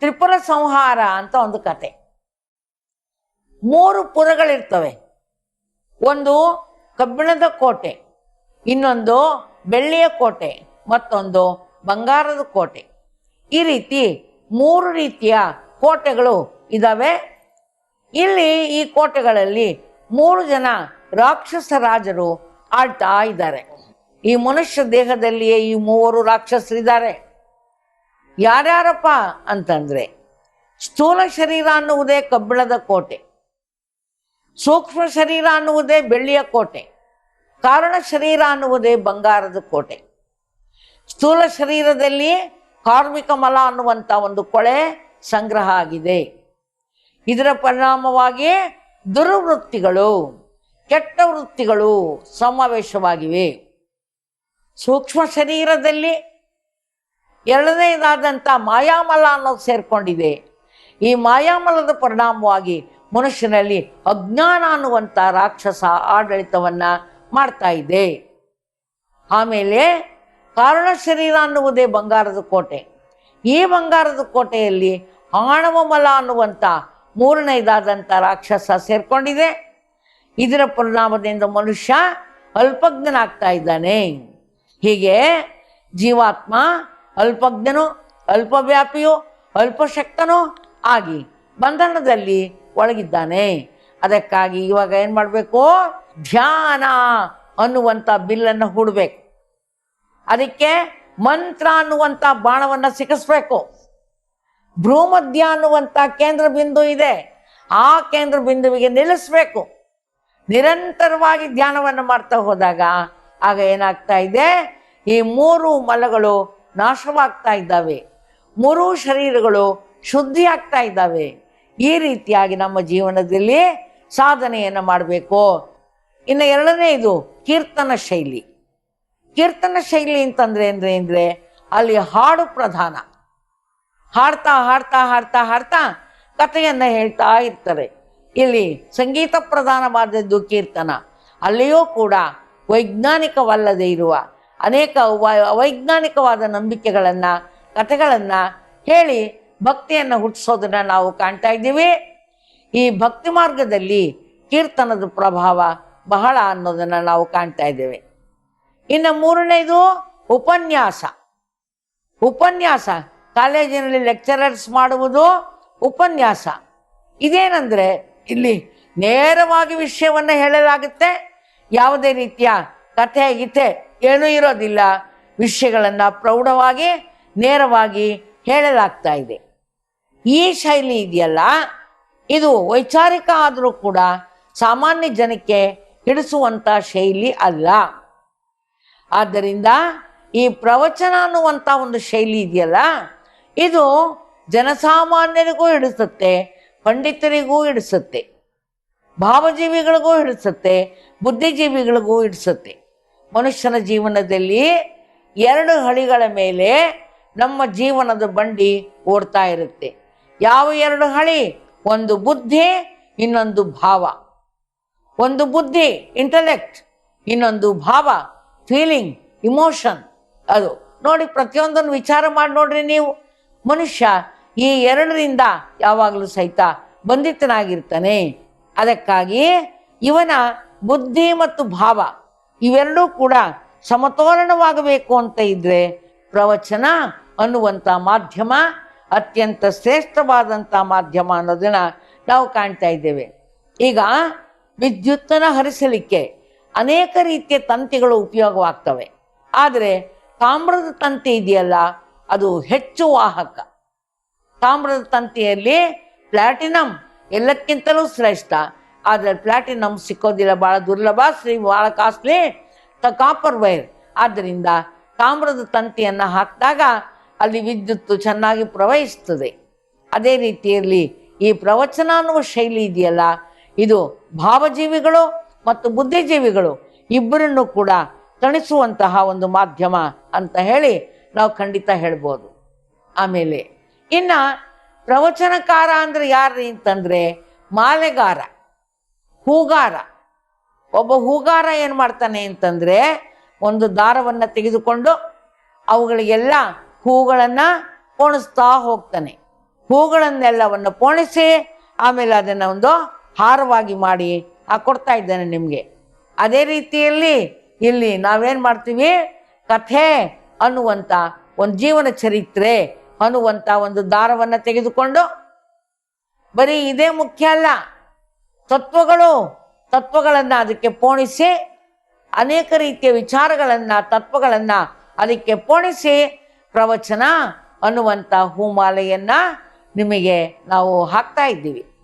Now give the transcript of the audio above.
ತ್ರಿಪುರ ಸಂಹಾರ ಅಂತ ಒಂದು ಕತೆ. ಮೂರು ಪುರಗಳಿರ್ತವೆ. ಒಂದು ಕಬ್ಬಿಣದ ಕೋಟೆ, ಇನ್ನೊಂದು ಬೆಳ್ಳಿಯ ಕೋಟೆ, ಮತ್ತೊಂದು ಬಂಗಾರದ ಕೋಟೆ. ಈ ರೀತಿ ಮೂರು ರೀತಿಯ ಕೋಟೆಗಳು ಇದ್ದಾವೆ ಇಲ್ಲಿ ಈ ಕೋಟೆಗಳಲ್ಲಿ ಮೂರು ಜನ ರಾಕ್ಷಸ ರಾಜರು ಆಳ್ತಾ ಇದ್ದಾರೆ. ಈ ಮನುಷ್ಯ ದೇಹದಲ್ಲಿಯೇ ಈ ಮೂವರು ರಾಕ್ಷಸರಿದ್ದಾರೆ. ಯಾರ್ಯಾರಪ್ಪ ಅಂತಂದ್ರೆ ಸ್ಥೂಲ ಶರೀರ ಅನ್ನುವುದೇ ಕಬ್ಬಿಣದ ಕೋಟೆ, ಸೂಕ್ಷ್ಮ ಶರೀರ ಅನ್ನುವುದೇ ಬೆಳ್ಳಿಯ ಕೋಟೆ, ಕಾರಣ ಶರೀರ ಅನ್ನುವುದೇ ಬಂಗಾರದ ಕೋಟೆ. ಸ್ಥೂಲ ಶರೀರದಲ್ಲಿ ಕಾರ್ಮಿಕ ಮಲ ಅನ್ನುವಂಥ ಒಂದು ಕೊಳೆ ಸಂಗ್ರಹ ಆಗಿದೆ. ಇದರ ಪರಿಣಾಮವಾಗಿ ದುರ್ವೃತ್ತಿಗಳು, ಕೆಟ್ಟ ವೃತ್ತಿಗಳು ಸಮಾವೇಶವಾಗಿವೆ. ಸೂಕ್ಷ್ಮ ಶರೀರದಲ್ಲಿ ಎರಡನೇದಾದಂಥ ಮಾಯಾಮಲ ಅನ್ನೋದು ಸೇರ್ಕೊಂಡಿದೆ. ಈ ಮಾಯಾಮಲದ ಪರಿಣಾಮವಾಗಿ ಮನುಷ್ಯನಲ್ಲಿ ಅಜ್ಞಾನ ಅನ್ನುವಂಥ ರಾಕ್ಷಸ ಆಡಳಿತವನ್ನು ಮಾಡ್ತಾ ಇದೆ. ಆಮೇಲೆ ಕಾರಣ ಶರೀರ ಅನ್ನುವುದೇ ಬಂಗಾರದ ಕೋಟೆ. ಈ ಬಂಗಾರದ ಕೋಟೆಯಲ್ಲಿ ಆಣವ ಮಲ ಅನ್ನುವಂಥ ಮೂರನೇದಾದಂಥ ರಾಕ್ಷಸ ಸೇರ್ಕೊಂಡಿದೆ. ಇದರ ಪರಿಣಾಮದಿಂದ ಮನುಷ್ಯ ಅಲ್ಪಜ್ಞನಾಗ್ತಾ ಇದ್ದಾನೆ. ಹೀಗೆ ಜೀವಾತ್ಮ ಅಲ್ಪಜ್ಞನು, ಅಲ್ಪವ್ಯಾಪಿಯು, ಅಲ್ಪಶಕ್ತನೋ ಆಗಿ ಬಂಧನದಲ್ಲಿ ಒಳಗಿದ್ದಾನೆ. ಅದಕ್ಕಾಗಿ ಇವಾಗ ಏನು ಮಾಡಬೇಕು? ಧ್ಯಾನ ಅನ್ನುವಂಥ ಬಿಲ್ಲನ್ನು ಹೂಡಬೇಕು. ಅದಕ್ಕೆ ಮಂತ್ರ ಅನ್ನುವಂಥ ಬಾಣವನ್ನು ಸಿಕ್ಕಿಸ್ಬೇಕು. ಭ್ರೂಮಧ್ಯ ಅನ್ನುವಂಥ ಕೇಂದ್ರ ಬಿಂದು ಇದೆ. ಆ ಕೇಂದ್ರ ಬಿಂದುವಿಗೆ ನಿಲ್ಲಿಸ್ಬೇಕು. ನಿರಂತರವಾಗಿ ಧ್ಯಾನವನ್ನು ಮಾಡ್ತಾ ಹೋದಾಗ ಆಗ ಏನಾಗ್ತಾ ಇದೆ? ಈ ಮೂರು ಮಲಗಳು ನಾಶವಾಗ್ತಾ ಇದ್ದಾವೆ. ಮೂರು ಶರೀರಗಳು ಶುದ್ಧಿ ಆಗ್ತಾ ಇದ್ದಾವೆ. ಈ ರೀತಿಯಾಗಿ ನಮ್ಮ ಜೀವನದಲ್ಲಿ ಸಾಧನೆಯನ್ನು ಮಾಡಬೇಕು. ಇನ್ನು ಎರಡನೇ ಇದು ಕೀರ್ತನ ಶೈಲಿ. ಕೀರ್ತನ ಶೈಲಿ ಅಂತಂದ್ರೆ ಅಂದ್ರೆ ಅಂದ್ರೆ ಅಲ್ಲಿ ಹಾಡು ಪ್ರಧಾನ. ಹಾಡ್ತಾ ಹಾಡ್ತಾ ಹಾಡ್ತಾ ಹಾಡ್ತಾ ಕಥೆಯನ್ನು ಹೇಳ್ತಾ ಇರ್ತಾರೆ. ಇಲ್ಲಿ ಸಂಗೀತ ಪ್ರಧಾನವಾದದ್ದು ಕೀರ್ತನ. ಅಲ್ಲಿಯೂ ಕೂಡ ವೈಜ್ಞಾನಿಕವಲ್ಲದೆ ಇರುವ ಅನೇಕ ಅವೈಜ್ಞಾನಿಕವಾದ ನಂಬಿಕೆಗಳನ್ನು, ಕಥೆಗಳನ್ನು ಹೇಳಿ ಭಕ್ತಿಯನ್ನು ಹುಟ್ಟಿಸೋದನ್ನು ನಾವು ಕಾಣ್ತಾ ಇದ್ದೀವಿ. ಈ ಭಕ್ತಿ ಮಾರ್ಗದಲ್ಲಿ ಕೀರ್ತನದ ಪ್ರಭಾವ ಬಹಳ ಅನ್ನೋದನ್ನು ನಾವು ಕಾಣ್ತಾ ಇದ್ದೇವೆ. ಇನ್ನು ಮೂರನೇದು ಉಪನ್ಯಾಸ. ಉಪನ್ಯಾಸ, ಕಾಲೇಜಿನಲ್ಲಿ ಲೆಕ್ಚರರ್ಸ್ ಮಾಡುವುದು ಉಪನ್ಯಾಸ. ಇದೇನೆಂದರೆ ಇಲ್ಲಿ ನೇರವಾಗಿ ವಿಷಯವನ್ನು ಹೇಳಲಾಗುತ್ತೆ. ಯಾವುದೇ ರೀತಿಯ ಕಥೆ, ಗೀತೆ ಏನೂ ಇರೋದಿಲ್ಲ. ವಿಷಯಗಳನ್ನು ಪ್ರೌಢವಾಗಿ, ನೇರವಾಗಿ ಹೇಳಲಾಗ್ತಾ ಇದೆ. ಈ ಶೈಲಿ ಇದೆಯಲ್ಲ? ಇದು ವೈಚಾರಿಕ ಆದರೂ ಕೂಡ ಸಾಮಾನ್ಯ ಜನಕ್ಕೆ ಹಿಡಿಸುವಂಥ ಶೈಲಿ ಅಲ್ಲ. ಆದ್ದರಿಂದ ಈ ಪ್ರವಚನ ಅನ್ನುವಂಥ ಒಂದು ಶೈಲಿ ಇದೆಯಲ್ಲ? ಇದು ಜನಸಾಮಾನ್ಯರಿಗೂ ಹಿಡಿಸುತ್ತೆ, ಪಂಡಿತರಿಗೂ ಹಿಡಿಸುತ್ತೆ, ಭಾವಜೀವಿಗಳಿಗೂ ಹಿಡಿಸುತ್ತೆ, ಬುದ್ಧಿಜೀವಿಗಳಿಗೂ ಹಿಡಿಸುತ್ತೆ. ಮನುಷ್ಯನ ಜೀವನದಲ್ಲಿ ಎರಡು ಹಳಿಗಳ ಮೇಲೆ ನಮ್ಮ ಜೀವನದ ಬಂಡಿ ಓಡ್ತಾ ಇರುತ್ತೆ. ಯಾವ ಎರಡು ಹಳಿ? ಒಂದು ಬುದ್ಧಿ, ಇನ್ನೊಂದು ಭಾವ. ಒಂದು ಬುದ್ಧಿ ಇಂಟಲೆಕ್ಟ್ ಇನ್ನೊಂದು ಭಾವ ಫೀಲಿಂಗ್ ಇಮೋಷನ್ ಅದು. ನೋಡಿ, ಪ್ರತಿಯೊಂದನ್ನು ವಿಚಾರ ಮಾಡಿ ನೋಡ್ರಿ ನೀವು. ಮನುಷ್ಯ ಈ ಎರಡರಿಂದ ಯಾವಾಗಲೂ ಸಹಿತ ಬಂಧಿತನಾಗಿರ್ತಾನೆ. ಅದಕ್ಕಾಗಿ ಇವನ ಬುದ್ಧಿ ಮತ್ತು ಭಾವ ಇವೆರಡೂ ಕೂಡ ಸಮತೋಲನವಾಗಬೇಕು ಅಂತ ಇದ್ರೆ ಪ್ರವಚನ ಅನ್ನುವಂಥ ಮಾಧ್ಯಮ, ಅತ್ಯಂತ ಶ್ರೇಷ್ಠವಾದಂಥ ಮಾಧ್ಯಮ ಅನ್ನೋದನ್ನ ನಾವು ಕಾಣ್ತಾ ಇದ್ದೇವೆ. ಈಗ ವಿದ್ಯುತ್ತನ್ನು ಹರಿಸಲಿಕ್ಕೆ ಅನೇಕ ರೀತಿಯ ತಂತಿಗಳು ಉಪಯೋಗವಾಗ್ತವೆ. ಆದರೆ ತಾಮ್ರದ ತಂತಿ ಇದೆಯಲ್ಲ, ಅದು ಹೆಚ್ಚು ವಾಹಕ. ತಾಮ್ರದ ತಂತಿಯಲ್ಲಿ ಪ್ಲಾಟಿನಮ್ ಎಲ್ಲಕ್ಕಿಂತಲೂ ಶ್ರೇಷ್ಠ. ಆದರೆ ಪ್ಲಾಟಿನಮ್ ಸಿಕ್ಕೋದಿಲ್ಲ, ಭಾಳ ದುರ್ಲಭ. ಶ್ರೀ ಭಾಳ ಕಾಸ್ಟ್ಲಿ ತ ಕಾಪರ್ ವೈರ್ ಆದ್ದರಿಂದ ತಾಮ್ರದ ತಂತಿಯನ್ನು ಹಾಕಿದಾಗ ಅಲ್ಲಿ ವಿದ್ಯುತ್ತು ಚೆನ್ನಾಗಿ ಪ್ರವಹಿಸ್ತದೆ. ಅದೇ ರೀತಿಯಲ್ಲಿ ಈ ಪ್ರವಚನ ಅನ್ನುವ ಶೈಲಿ ಇದೆಯಲ್ಲ, ಇದು ಭಾವಜೀವಿಗಳು ಮತ್ತು ಬುದ್ಧಿಜೀವಿಗಳು ಇಬ್ಬರನ್ನು ಕೂಡ ತಣಿಸುವಂತಹ ಒಂದು ಮಾಧ್ಯಮ ಅಂತ ಹೇಳಿ ನಾವು ಖಂಡಿತ ಹೇಳ್ಬೋದು. ಆಮೇಲೆ ಇನ್ನು ಪ್ರವಚನಕಾರ ಅಂದರೆ ಯಾರು ಅಂತಂದರೆ ಮಾಲೆಗಾರ. ಹೂಗಾರ. ಒಬ್ಬ ಹೂಗಾರ ಏನು ಮಾಡ್ತಾನೆ ಅಂತಂದರೆ ಒಂದು ದಾರವನ್ನು ತೆಗೆದುಕೊಂಡು ಅವುಗಳಿಗೆಲ್ಲ ಹೂಗಳನ್ನು ಪೋಣಿಸ್ತಾ ಹೋಗ್ತಾನೆ. ಹೂಗಳನ್ನೆಲ್ಲವನ್ನು ಪೋಣಿಸಿ ಆಮೇಲೆ ಅದನ್ನು ಒಂದು ಹಾರವಾಗಿ ಮಾಡಿ ಆ ಕೊಡ್ತಾ ಇದ್ದಾನೆ ನಿಮಗೆ. ಅದೇ ರೀತಿಯಲ್ಲಿ ಇಲ್ಲಿ ನಾವೇನು ಮಾಡ್ತೀವಿ? ಕಥೆ ಅನ್ನುವಂಥ ಒಂದು ಜೀವನ ಚರಿತ್ರೆ ಅನ್ನುವಂಥ ಒಂದು ದಾರವನ್ನು ತೆಗೆದುಕೊಂಡು ಬರೀ ಇದೇ ಮುಖ್ಯ ಅಲ್ಲ. ತತ್ವಗಳು, ತತ್ವಗಳನ್ನು ಅದಕ್ಕೆ ಪೋಣಿಸಿ, ಅನೇಕ ರೀತಿಯ ವಿಚಾರಗಳನ್ನು, ತತ್ವಗಳನ್ನು ಅದಕ್ಕೆ ಪೋಣಿಸಿ ಪ್ರವಚನ ಅನ್ನುವಂಥ ಹೂಮಾಲೆಯನ್ನು ನಿಮಗೆ ನಾವು ಹಾಕ್ತಾ ಇದ್ದೀವಿ.